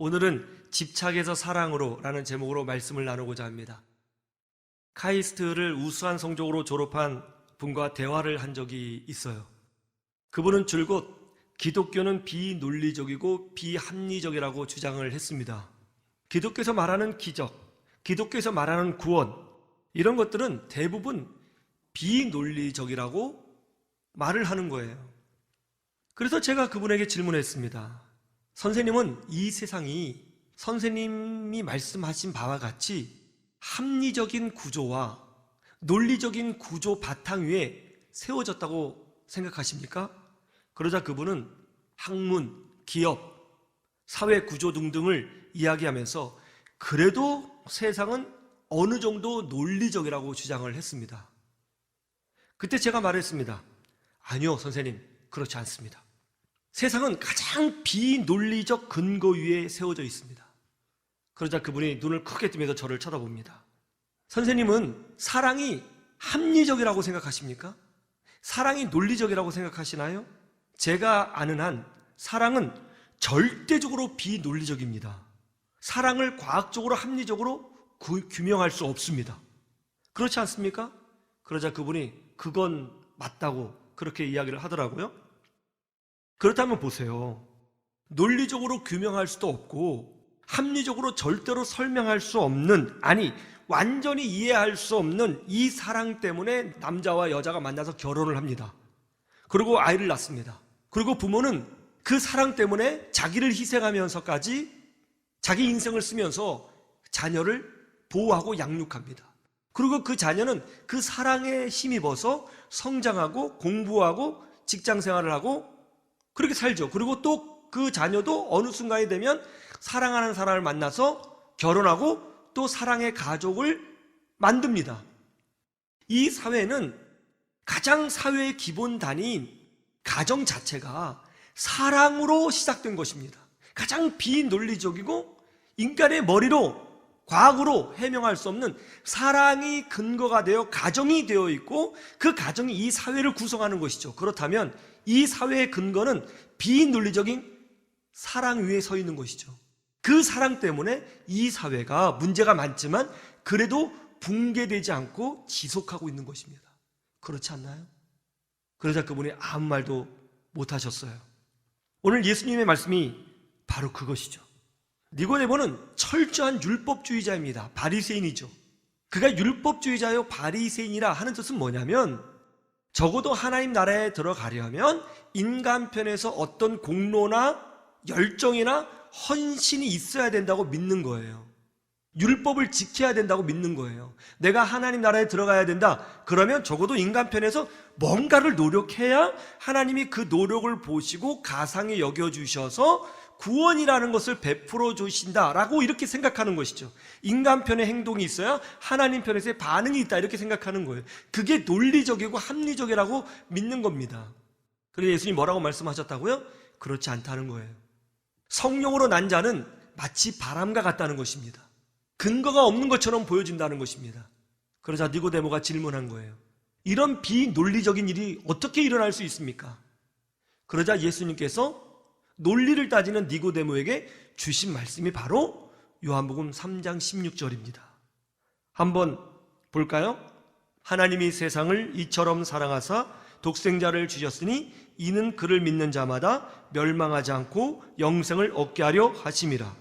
오늘은 집착에서 사랑으로 라는 제목으로 말씀을 나누고자 합니다. 카이스트를 우수한 성적으로 졸업한 분과 대화를 한 적이 있어요. 그분은 줄곧 기독교는 비논리적이고 비합리적이라고 주장을 했습니다. 기독교에서 말하는 기적, 기독교에서 말하는 구원, 이런 것들은 대부분 비논리적이라고 말을 하는 거예요. 그래서 제가 그분에게 질문했습니다. 선생님은 이 세상이 선생님이 말씀하신 바와 같이 합리적인 구조와 논리적인 구조 바탕 위에 세워졌다고 생각하십니까? 그러자 그분은 학문, 기업, 사회 구조 등등을 이야기하면서 그래도 세상은 어느 정도 논리적이라고 주장을 했습니다. 그때 제가 말했습니다. 아니요, 선생님. 그렇지 않습니다. 세상은 가장 비논리적 근거 위에 세워져 있습니다. 그러자 그분이 눈을 크게 뜨면서 저를 쳐다봅니다. 선생님은 사랑이 합리적이라고 생각하십니까? 사랑이 논리적이라고 생각하시나요? 제가 아는 한 사랑은 절대적으로 비논리적입니다. 사랑을 과학적으로 합리적으로 구- 규명할 수 없습니다. 그렇지 않습니까? 그러자 그분이 그건 맞다고 그렇게 이야기를 하더라고요. 그렇다면 보세요. 논리적으로 규명할 수도 없고 합리적으로 절대로 설명할 수 없는 아니 완전히 이해할 수 없는 이 사랑 때문에 남자와 여자가 만나서 결혼을 합니다. 그리고 아이를 낳습니다. 그리고 부모는 그 사랑 때문에 자기를 희생하면서까지 자기 인생을 쓰면서 자녀를 보호하고 양육합니다. 그리고 그 자녀는 그 사랑에 힘입어서 성장하고 공부하고 직장 생활을 하고 그렇게 살죠. 그리고 또 그 자녀도 어느 순간이 되면 사랑하는 사람을 만나서 결혼하고 또 사랑의 가족을 만듭니다. 이 사회는 가장 사회의 기본 단위인 가정 자체가 사랑으로 시작된 것입니다. 가장 비논리적이고 인간의 머리로 과학으로 해명할 수 없는 사랑이 근거가 되어 가정이 되어 있고 그 가정이 이 사회를 구성하는 것이죠. 그렇다면 이 사회의 근거는 비논리적인 사랑 위에 서 있는 것이죠. 그 사랑 때문에 이 사회가 문제가 많지만 그래도 붕괴되지 않고 지속하고 있는 것입니다. 그렇지 않나요? 그러자 그분이 아무 말도 못 하셨어요. 오늘 예수님의 말씀이 바로 그것이죠. 니고데모는 철저한 율법주의자입니다. 바리새인이죠. 그가 율법주의자요 바리새인이라 하는 뜻은 뭐냐면 적어도 하나님 나라에 들어가려면 인간 편에서 어떤 공로나 열정이나 헌신이 있어야 된다고 믿는 거예요. 율법을 지켜야 된다고 믿는 거예요. 내가 하나님 나라에 들어가야 된다. 그러면 적어도 인간 편에서 뭔가를 노력해야 하나님이 그 노력을 보시고 가상에 여겨주셔서 구원이라는 것을 베풀어 주신다라고 이렇게 생각하는 것이죠. 인간 편의 행동이 있어야 하나님 편에서의 반응이 있다 이렇게 생각하는 거예요. 그게 논리적이고 합리적이라고 믿는 겁니다. 그래서 예수님 뭐라고 말씀하셨다고요? 그렇지 않다는 거예요. 성령으로 난 자는 마치 바람과 같다는 것입니다. 근거가 없는 것처럼 보여진다는 것입니다. 그러자 니고데모가 질문한 거예요. 이런 비논리적인 일이 어떻게 일어날 수 있습니까? 그러자 예수님께서 논리를 따지는 니고데모에게 주신 말씀이 바로 요한복음 3장 16절입니다. 한번 볼까요? 하나님이 세상을 이처럼 사랑하사 독생자를 주셨으니 이는 그를 믿는 자마다 멸망하지 않고 영생을 얻게 하려 하심이라.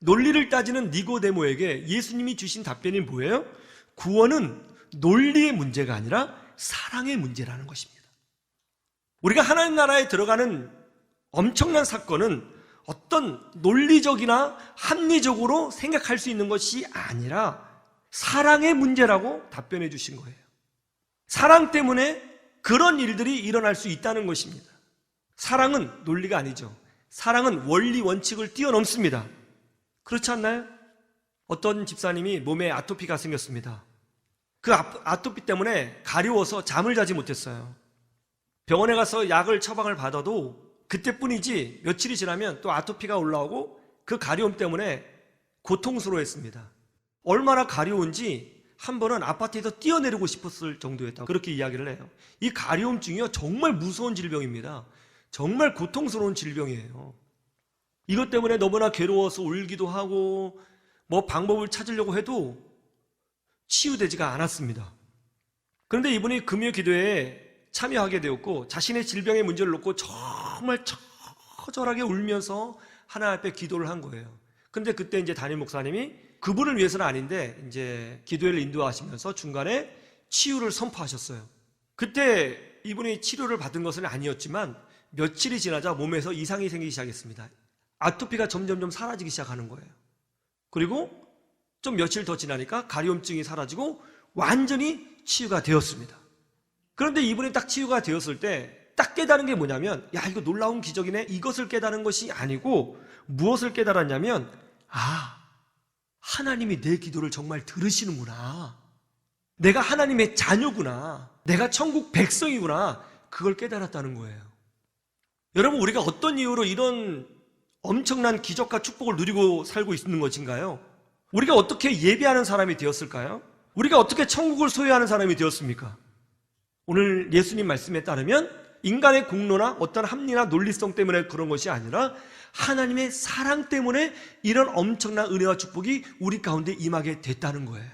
논리를 따지는 니고데모에게 예수님이 주신 답변이 뭐예요? 구원은 논리의 문제가 아니라 사랑의 문제라는 것입니다. 우리가 하나님 나라에 들어가는 엄청난 사건은 어떤 논리적이나 합리적으로 생각할 수 있는 것이 아니라 사랑의 문제라고 답변해 주신 거예요. 사랑 때문에 그런 일들이 일어날 수 있다는 것입니다. 사랑은 논리가 아니죠. 사랑은 원리 원칙을 뛰어넘습니다. 그렇지 않나요? 어떤 집사님이 몸에 아토피가 생겼습니다. 그 아- 아토피 때문에 가려워서 잠을 자지 못했어요. 병원에 가서 약을 처방을 받아도 그때뿐이지 며칠이 지나면 또 아토피가 올라오고 그 가려움 때문에 고통스러워했습니다. 얼마나 가려운지 한 번은 아파트에서 뛰어내리고 싶었을 정도였다고 그렇게 이야기를 해요. 이 가려움증이요 정말 무서운 질병입니다. 정말 고통스러운 질병이에요. 이것 때문에 너무나 괴로워서 울기도 하고 뭐 방법을 찾으려고 해도 치유되지가 않았습니다. 그런데 이분이 금요 기도에 참여하게 되었고 자신의 질병의 문제를 놓고 정말 처절하게 울면서 하나님 앞에 기도를 한 거예요. 근데 그때 이제 담임 목사님이 그분을 위해서는 아닌데 이제 기도회를 인도하시면서 중간에 치유를 선포하셨어요. 그때 이분이 치료를 받은 것은 아니었지만 며칠이 지나자 몸에서 이상이 생기기 시작했습니다. 아토피가 점점점 사라지기 시작하는 거예요. 그리고 좀 며칠 더 지나니까 가려움증이 사라지고 완전히 치유가 되었습니다. 그런데 이분이 딱 치유가 되었을 때 딱 깨달은 게 뭐냐면 야 이거 놀라운 기적이네 이것을 깨달은 것이 아니고 무엇을 깨달았냐면 아 하나님이 내 기도를 정말 들으시는구나 내가 하나님의 자녀구나 내가 천국 백성이구나 그걸 깨달았다는 거예요 여러분 우리가 어떤 이유로 이런 엄청난 기적과 축복을 누리고 살고 있는 것인가요? 우리가 어떻게 예배하는 사람이 되었을까요? 우리가 어떻게 천국을 소유하는 사람이 되었습니까? 오늘 예수님 말씀에 따르면 인간의 공로나 어떤 합리나 논리성 때문에 그런 것이 아니라 하나님의 사랑 때문에 이런 엄청난 은혜와 축복이 우리 가운데 임하게 됐다는 거예요.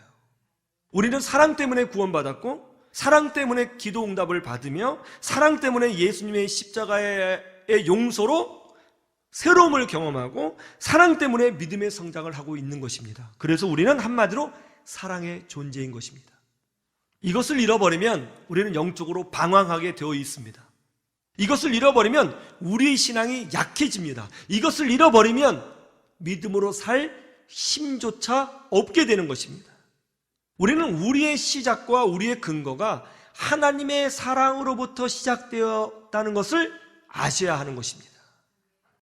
우리는 사랑 때문에 구원받았고 사랑 때문에 기도 응답을 받으며 사랑 때문에 예수님의 십자가의 용서로 새로움을 경험하고 사랑 때문에 믿음의 성장을 하고 있는 것입니다. 그래서 우리는 한마디로 사랑의 존재인 것입니다. 이것을 잃어버리면 우리는 영적으로 방황하게 되어 있습니다. 이것을 잃어버리면 우리의 신앙이 약해집니다. 이것을 잃어버리면 믿음으로 살 힘조차 없게 되는 것입니다. 우리는 우리의 시작과 우리의 근거가 하나님의 사랑으로부터 시작되었다는 것을 아셔야 하는 것입니다.